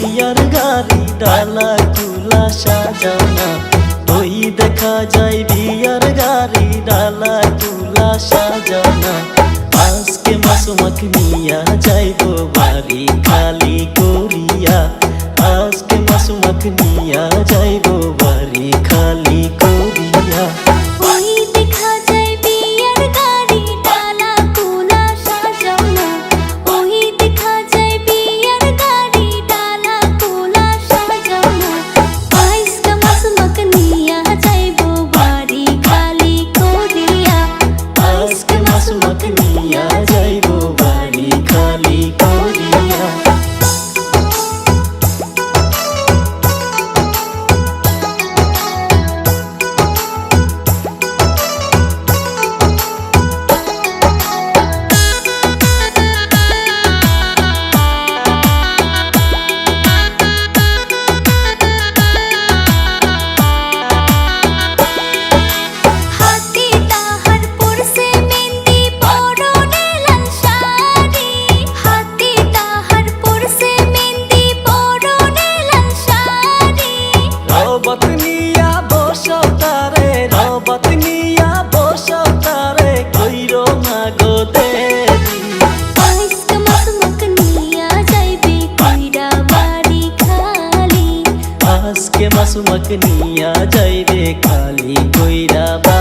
মিয়ার গাড়ি, ডালা, চুলা সাজানা। ওই দেখা যায় বিয়ার গাড়ি, ডালা, চুলা সাজানা। আজকে মাসুমাক মিয়া যাইব বাড়ি খালি করিয়া। আজকে মাসুমাক মিয়া যাইব বাড়ি খালি মাসুমাকে নিয়া যাই রে কালি কইরা বা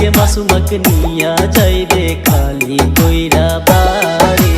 আজকে মাসুমাকে নিয়া যাইবে খালি কইরা বাড়ি